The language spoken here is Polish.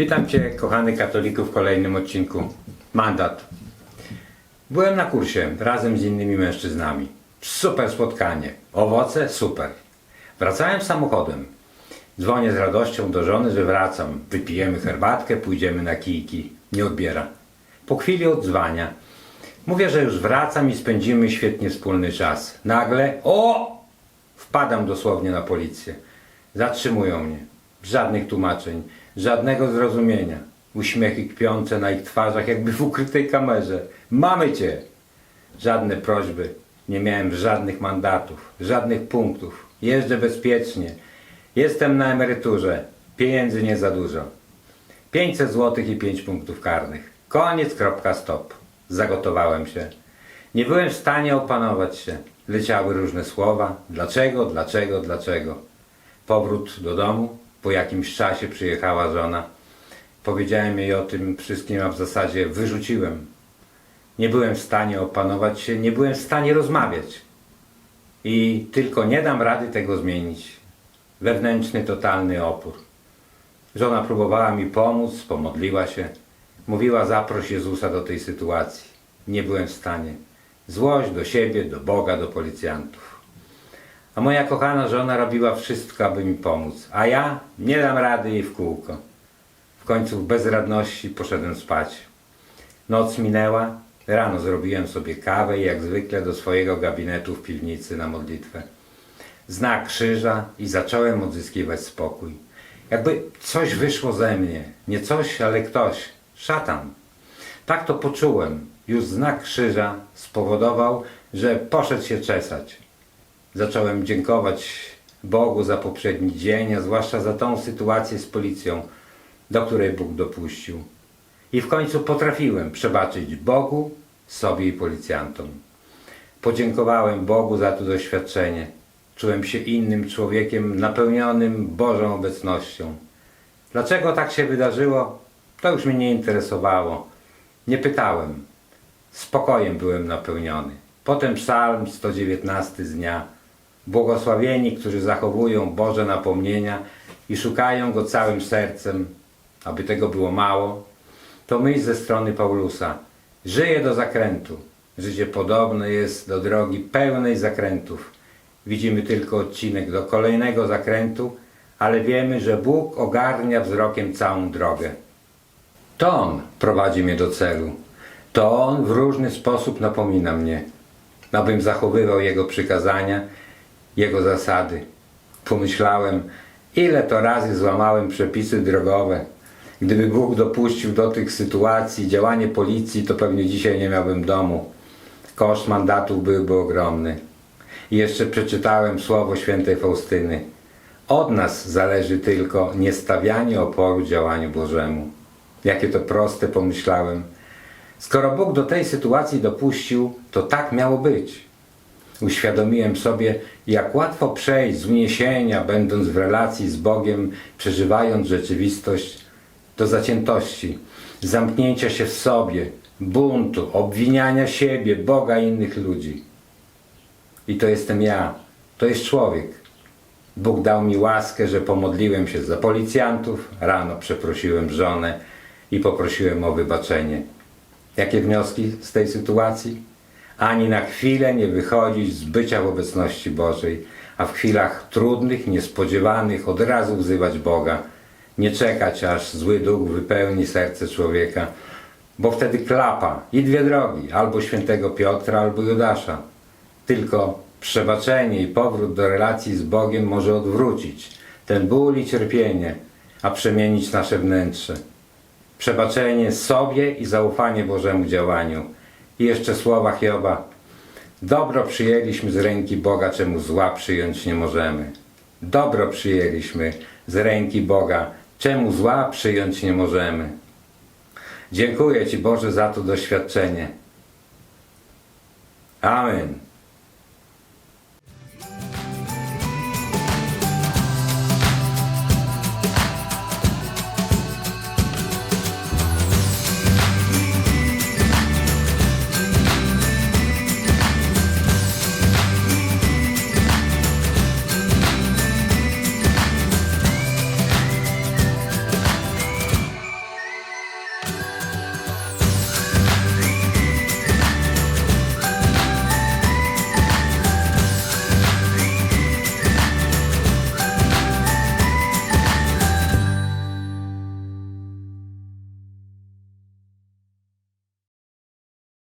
Witam Cię, kochany katoliku, w kolejnym odcinku. Mandat. Byłem na kursie razem z innymi mężczyznami. Super spotkanie. Owoce? Super. Wracałem samochodem. Dzwonię z radością do żony, że wracam. Wypijemy herbatkę, pójdziemy na kijki. Nie odbiera. Po chwili odzwania. Mówię, że już wracam i spędzimy świetnie wspólny czas. Nagle, o! Wpadam dosłownie na policję. Zatrzymują mnie. Żadnych tłumaczeń, żadnego zrozumienia. Uśmiechy kpiące na ich twarzach, jakby w ukrytej kamerze. Mamy cię! Żadne prośby. Nie miałem żadnych mandatów, żadnych punktów. Jeżdżę bezpiecznie. Jestem na emeryturze. Pieniędzy nie za dużo. 500 zł i 5 punktów karnych. Koniec, kropka, stop. Zagotowałem się. Nie byłem w stanie opanować się. Leciały różne słowa. Dlaczego, dlaczego, dlaczego. Powrót do domu. Po jakimś czasie przyjechała żona. Powiedziałem jej o tym wszystkim, a w zasadzie wyrzuciłem. Nie byłem w stanie opanować się, nie byłem w stanie rozmawiać. I tylko nie dam rady tego zmienić. Wewnętrzny, totalny opór. Żona próbowała mi pomóc, pomodliła się. Mówiła, zaproś Jezusa do tej sytuacji. Nie byłem w stanie. Złość do siebie, do Boga, do policjantów. A moja kochana żona robiła wszystko, aby mi pomóc. A ja nie dam rady jej w kółko. W końcu w bezradności poszedłem spać. Noc minęła, rano zrobiłem sobie kawę i jak zwykle do swojego gabinetu w piwnicy na modlitwę. Znak krzyża i zacząłem odzyskiwać spokój. Jakby coś wyszło ze mnie. Nie coś, ale ktoś. Szatan. Tak to poczułem. Już znak krzyża spowodował, że poszedł się czesać. Zacząłem dziękować Bogu za poprzedni dzień, a zwłaszcza za tą sytuację z policją, do której Bóg dopuścił. I w końcu potrafiłem przebaczyć Bogu, sobie i policjantom. Podziękowałem Bogu za to doświadczenie. Czułem się innym człowiekiem, napełnionym Bożą obecnością. Dlaczego tak się wydarzyło, to już mnie nie interesowało. Nie pytałem. Spokojem byłem napełniony. Potem psalm 119 z dnia. Błogosławieni, którzy zachowują Boże napomnienia i szukają Go całym sercem, aby tego było mało, to myśl ze strony Paulusa. Żyje do zakrętu. Życie podobne jest do drogi pełnej zakrętów. Widzimy tylko odcinek do kolejnego zakrętu, ale wiemy, że Bóg ogarnia wzrokiem całą drogę. To On prowadzi mnie do celu. To On w różny sposób napomina mnie, abym zachowywał Jego przykazania, Jego zasady. Pomyślałem, ile to razy złamałem przepisy drogowe. Gdyby Bóg dopuścił do tych sytuacji działanie policji, to pewnie dzisiaj nie miałbym domu. Koszt mandatów byłby ogromny. I jeszcze przeczytałem słowo świętej Faustyny. Od nas zależy tylko niestawianie oporu działaniu Bożemu. Jakie to proste, pomyślałem. Skoro Bóg do tej sytuacji dopuścił, to tak miało być. Uświadomiłem sobie, jak łatwo przejść z uniesienia, będąc w relacji z Bogiem, przeżywając rzeczywistość, do zaciętości, zamknięcia się w sobie, buntu, obwiniania siebie, Boga i innych ludzi. I to jestem ja, to jest człowiek. Bóg dał mi łaskę, że pomodliłem się za policjantów, rano przeprosiłem żonę i poprosiłem o wybaczenie. Jakie wnioski z tej sytuacji? Ani na chwilę nie wychodzić z bycia w obecności Bożej, a w chwilach trudnych, niespodziewanych od razu wzywać Boga. Nie czekać, aż zły duch wypełni serce człowieka, bo wtedy klapa i dwie drogi, albo świętego Piotra, albo Judasza. Tylko przebaczenie i powrót do relacji z Bogiem może odwrócić ten ból i cierpienie, a przemienić nasze wnętrze. Przebaczenie sobie i zaufanie Bożemu działaniu. I jeszcze słowa Hioba. Dobro przyjęliśmy z ręki Boga, czemu zła przyjąć nie możemy. Dobro przyjęliśmy z ręki Boga, czemu zła przyjąć nie możemy. Dziękuję Ci Boże za to doświadczenie. Amen.